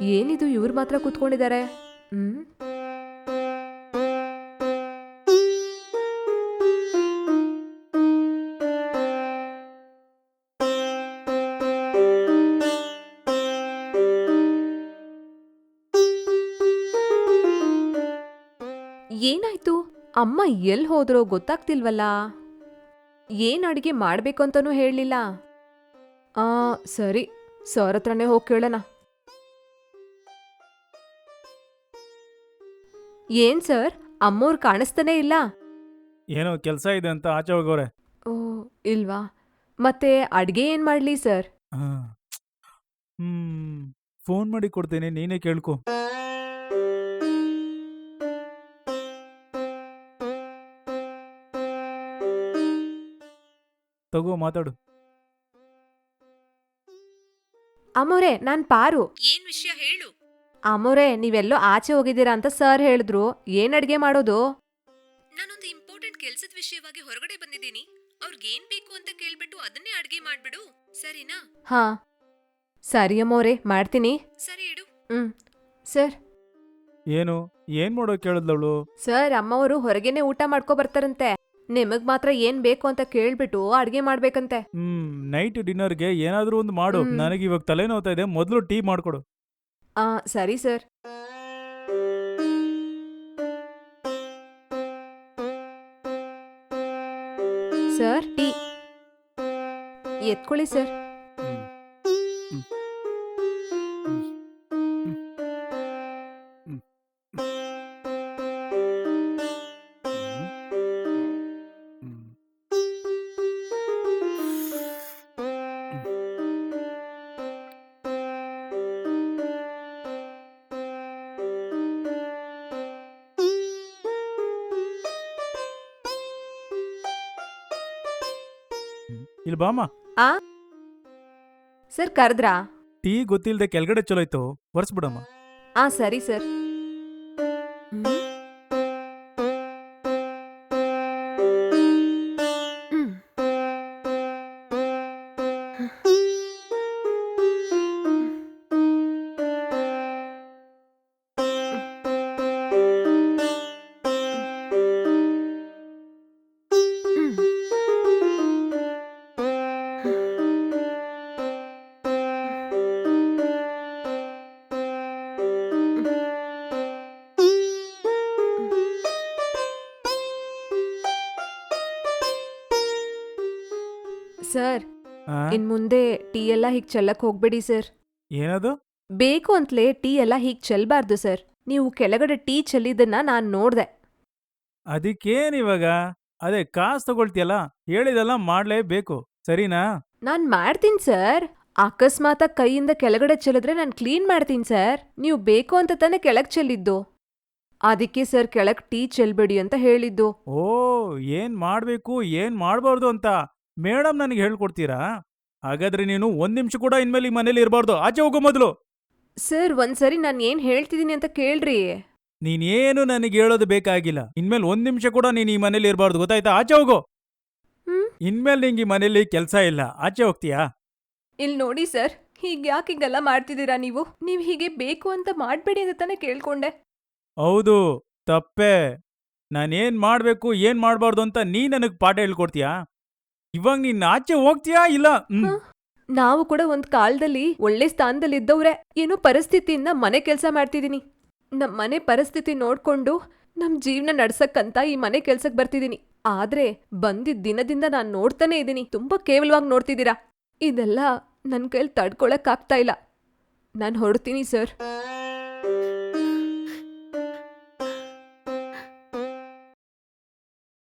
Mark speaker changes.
Speaker 1: ಏನಿದು ಇವ್ರು ಮಾತ್ರ ಕೂತ್ಕೊಂಡಿದ್ದಾರೆ? ಹ್ಮ್? ಏನಾಯ್ತು? ಅಮ್ಮ ಎಲ್ ಹೋದ್ರೋ ಗೊತ್ತಾಗ್ತಿಲ್ವಲ್ಲ? ಏನ್ ಅಡಿಗೆ ಮಾಡ್ಬೇಕು ಅಂತನೂ ಹೇಳಲಿಲ್ಲ. ಆ, ಸರಿ, ಸರ್ ಹತ್ರನೇ ಹೋಗಿ ಕೇಳೋಣ. ಏನ್ ಸರ್? ಅಮ್ಮೋರ್ ಕಾಣಿಸ್ತಾನೆ ಇಲ್ಲ.
Speaker 2: ಏನೋ ಕೆಲಸ ಇದೆ ಅಂತ ಆಚೆ ಹೋಗೋರೆ.
Speaker 1: ಓ ಇಲ್ವಾ? ಮತ್ತೆ ಅಡ್ಗೆ ಏನ್ ಮಾಡ್ಲಿ ಸರ್?
Speaker 2: ಹಾಂ. ಹ್ಮ್ ಫೋನ್ ಮಾಡಿ ಕೊಡ್ತೀನಿ ನೀನೇ ಕೇಳ್ಕೊ. ತಗೋ ಮಾತಾಡು.
Speaker 1: ಅಮ್ಮೋರೆ ನಾನ್ ಪಾರು. ಏನ್ ವಿಷಯ ಹೇಳು? ಅಮ್ಮೋರೆ ನೀವೆಲ್ಲೋ ಆಚೆ ಹೋಗಿದ್ದೀರಾ ಅಂತ ಸರ್ ಹೇಳಿದ್ರು. ಏನ್ ಅಡ್ಗೆ ಮಾಡೋದು? ನಾನೊಂದು ಇಂಪಾರ್ಟೆಂಟ್ ಕೆಲ್ಸದ ವಿಷಯವಾಗಿ ಹೊರಗಡೆ ಬಂದಿದ್ದೀನಿ. ಅವ್ರಿಗೇನ್ ಬೇಕು ಅಂತ ಕೇಳ್ಬಿಟ್ಟು ಅದನ್ನೇ ಅಡ್ಗೆ ಮಾಡ್ಬಿಡು. ಸರಿನಾ? ಹಾ. ಸರಿ ಅಮ್ಮೋರೆ ಮಾಡ್ತೀನಿ. ಸರಿ ಇಡು. ಹ್ಮ್. ಸರ್.
Speaker 2: ಏನು? ಏನ್ ಮಾಡೋ ಕೇಳಿದ್ಲವಳು
Speaker 1: ಸರ್ ಅಮ್ಮವರು ಹೊರಗೇನೆ ಊಟ ಮಾಡ್ಕೊ ಬರ್ತಾರಂತೆ. ನಿಮಗ್ ಮಾತ್ರ ಏನ್ ಬೇಕು ಅಂತ ಕೇಳ್ಬಿಟ್ಟು ಅಡ್ಗೆ ಮಾಡ್ಬೇಕಂತೆ.
Speaker 2: ಹ್ಮ್ ನೈಟ್ ಡಿನ್ನರ್ಗೆ ಏನಾದ್ರೂ ಒಂದು ಮಾಡು.
Speaker 1: ಹ್ಮ್.
Speaker 2: ನನಗೆ ಇವಾಗ ತಲೆನೋತಾ ಇದೆ. ಮೊದಲು ಟೀ ಮಾಡ್ಕೊಡು.
Speaker 1: ಆ ಸರಿ ಸರ್. Sir tea. ಎತ್ಕೊಳ್ಳಿ ಸರ್.
Speaker 2: ಇಲ್ಲಿ ಬಾಮ್ಮ.
Speaker 1: ಆ? ಸರ್ ಕರೆದ್ರಾ?
Speaker 2: ಟೀ ಗೊತ್ತಿಲ್ಲದೆ ಕೆಳಗಡೆ ಚಲೋಯ್ತು ಒರೆಸ್ಬಿಡಮ್ಮ.
Speaker 1: ಆ ಸರಿ ಸರ್. ಸರ್.
Speaker 2: ಆ?
Speaker 1: ಇನ್ ಮುಂದೆ ಟೀ ಎಲ್ಲ ಹೀಗ್ ಚೆಲ್ಲಕ್ ಹೋಗ್ಬೇಡಿ ಸರ್.
Speaker 2: ಏನದು?
Speaker 1: ಬೇಕು ಅಂತಲೇ ಟೀ ಎಲ್ಲ ಹೀಗ್ ಚೆಲ್ಬಾರ್ದು ಸರ್. ನೀವು ಕೆಳಗಡೆ ಟೀ ಚೆಲ್ಲಿದ್ದನ್ನ ನಾನ್ ನೋಡ್ದೆ.
Speaker 2: ಅದಕ್ಕೇನ್ ಇವಾಗ? ಅದೇ ಕಾಸು ತಗೊಳ್ತಿಯಲ್ಲ ಹೇಳಿದೆಲ್ಲ ಮಾಡ್ಲೇಬೇಕು ಸರಿನಾ?
Speaker 1: ನಾನ್ ಮಾಡ್ತೀನಿ ಸರ್. ಅಕಸ್ಮಾತ ಕೈಯಿಂದ ಕೆಳಗಡೆ ಚೆಲ್ಲಿದ್ರೆ ನಾನ್ ಕ್ಲೀನ್ ಮಾಡ್ತೀನಿ ಸರ್. ನೀವು ಬೇಕು ಅಂತ ತಾನೇ ಕೆಳಗ್ ಚೆಲ್ಲಿದ್ದು. ಅದಕ್ಕೆ ಸರ್ ಕೆಳಗ್ ಟೀ ಚೆಲ್ಬೇಡಿ ಅಂತ ಹೇಳಿದ್ದು.
Speaker 2: ಓ ಏನ್ ಮಾಡ್ಬೇಕು ಏನ್ ಮಾಡ್ಬಾರ್ದು ಅಂತ? ಮೇಡಮ್ ನನಗೆ ಹೇಳ್ಕೊಡ್ತೀರಾ? ಹಾಗಾದ್ರೆ ನೀನು ಒಂದ್ ನಿಮಿಷ ಕೂಡ ಇನ್ಮೇಲೆ ಈ ಮನೇಲಿ ಇರಬಾರ್ದು. ಆಚೆ ಹೋಗೋ ಮೊದಲು.
Speaker 1: ಸರ್ ಒಂದ್ಸರಿ ನಾನು ಏನ್ ಹೇಳ್ತಿದೀನಿ ಅಂತ ಕೇಳ್ರಿ.
Speaker 2: ನೀನೇನು ನನಗೆ ಹೇಳೋದು ಬೇಕಾಗಿಲ್ಲ. ಇನ್ಮೇಲೆ ಒಂದ್ ನಿಮಿಷ ಕೂಡ ನೀನು ಈ ಮನೇಲಿ ಇರಬಾರ್ದು. ಗೊತ್ತಾಯ್ತಾ? ಆಚೆ ಹೋಗೋ.
Speaker 1: ಹ್ಮ್?
Speaker 2: ಇನ್ಮೇಲೆ ನಿಂಗೆ ಈ ಮನೇಲಿ ಕೆಲಸ ಇಲ್ಲ. ಆಚೆ ಹೋಗ್ತೀಯಾ?
Speaker 1: ಇಲ್ಲಿ ನೋಡಿ ಸರ್ ಹೀಗ್ ಯಾಕೆ ಹಿಂಗೆಲ್ಲ ಮಾಡ್ತಿದ್ದೀರಾ ನೀವು? ನೀವು ಹೀಗೆ ಬೇಕು ಅಂತ ಮಾಡ್ಬೇಡಿ ಅಂತ ತಾನೇ ಕೇಳ್ಕೊಂಡೆ.
Speaker 2: ಹೌದು ತಪ್ಪೇ. ನಾನೇನ್ ಮಾಡ್ಬೇಕು ಏನ್ ಮಾಡ್ಬಾರ್ದು ಅಂತ ನೀ ನನಗ್ ಪಾಠ ಹೇಳ್ಕೊಡ್ತೀಯಾ? ಇವಾಗ ನೀನ್ ಆಚೆ ಹೋಗ್ತೀಯಾ ಇಲ್ಲ.
Speaker 1: ನಾವು ಕೂಡ ಒಂದ್ ಕಾಲದಲ್ಲಿ ಒಳ್ಳೆ ಸ್ಥಾನದಲ್ಲಿ ಇದ್ದವ್ರೆ ಏನೋ ಪರಿಸ್ಥಿತಿಯಿಂದ ಮನೆ ಕೆಲಸ ಮಾಡ್ತಿದೀನಿ. ನಮ್ ಮನೆ ಪರಿಸ್ಥಿತಿ ನೋಡ್ಕೊಂಡು ನಮ್ ಜೀವನ ನಡ್ಸಕ್ಕಂತ ಈ ಮನೆ ಕೆಲ್ಸಕ್ ಬರ್ತಿದೀನಿ. ಆದ್ರೆ ಬಂದಿದ್ ದಿನದಿಂದ ನಾನ್ ನೋಡ್ತಾನೆ ಇದೀನಿ. ತುಂಬಾ ಕೇವಲವಾಗಿ ನೋಡ್ತಿದ್ದೀರಾ? ಇದೆಲ್ಲ ನನ್ ಕೈಲಿ ತಡ್ಕೊಳಕ್ ಆಗ್ತಾ ಇಲ್ಲ. ನಾನ್ ಹೊರಡ್ತೀನಿ, ಸರ್.